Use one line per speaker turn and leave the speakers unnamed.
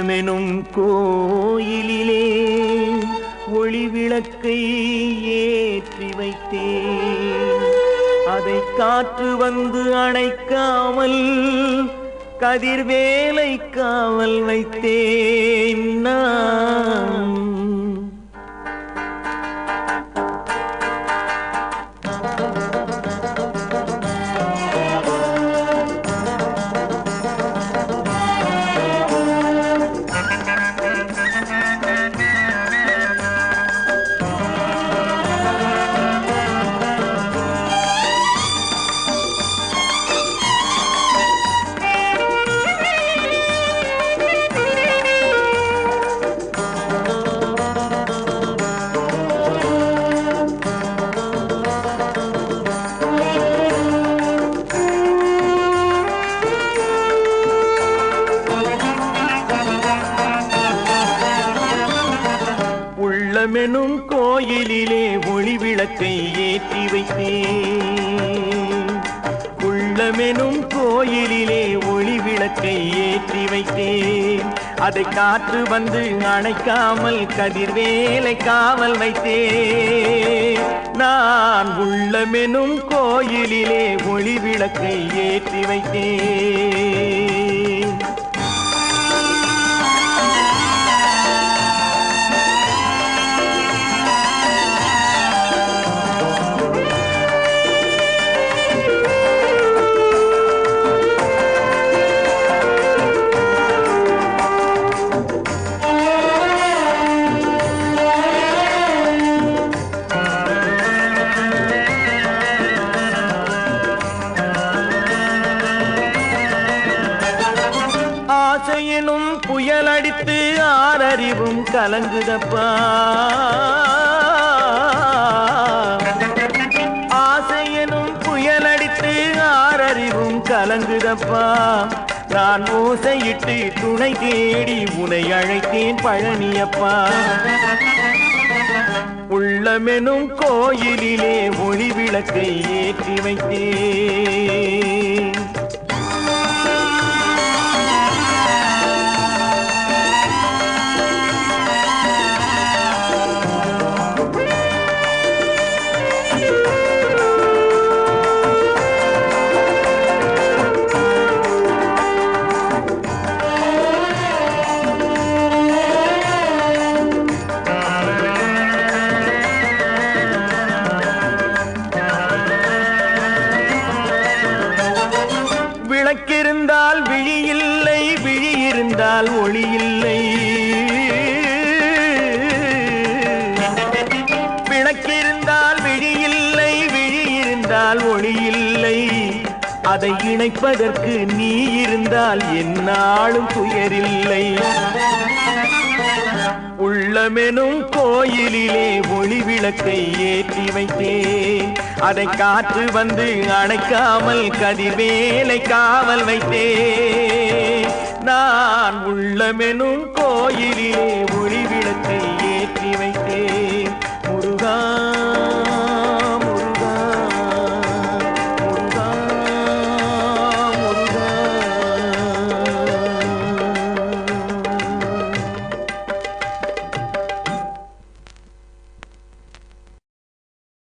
இல்லமெனும் கோயிலிலே ஒளி விளக்கை ஏற்றி வைத்தேன். அதை காற்று வந்து அணைக்காமல் கதிர்வேலை காவல் வைத்தேன் நான். உள்ளமெனும் கோயிலிலே ஒளி விளக்கை ஏற்றி வைத்தேன். உள்ளமெனும் கோயிலிலே ஒளி விளக்கை ஏற்றி வைத்தேன். அதை காற்று வந்து அணைக்காமல் கதிர்வேலை காவல் வைத்தேன். நான் உள்ளமெனும் கோயிலிலே ஒளி விளக்கை ஏற்றி வைத்தேன். எனும் புயலடித்து ஆறறிவும் கலங்குதப்பா. ஆசையனும் புயல் அடித்து ஆறறிவும் கலங்குதப்பா. நான் ஓசையிட்டு துணை தேடி உனை அழைத்தேன் பழனியப்பா. உள்ளமெனும் கோயிலிலே ஒளி விளக்கை ஏற்றி வைத்தேன். இல்லை. விளக்கிருந்தால் விழி இல்லை விழி இருந்தால் ஒளி இல்லை. அதை இணைப்பதற்கு நீ இருந்தால் என்னாலும் துயரில்லை. உள்ளமெனும் கோயிலிலே ஒளி விளக்கை ஏற்றி வைத்தேன். அதை காற்று வந்து அணைக்காமல் கதிர்வேலை காவல் வைத்தேன். நான் உள்ளமெனும் கோயிலிலே ஒளிவிளக்கை ஏற்றி வைத்தேன். முருகா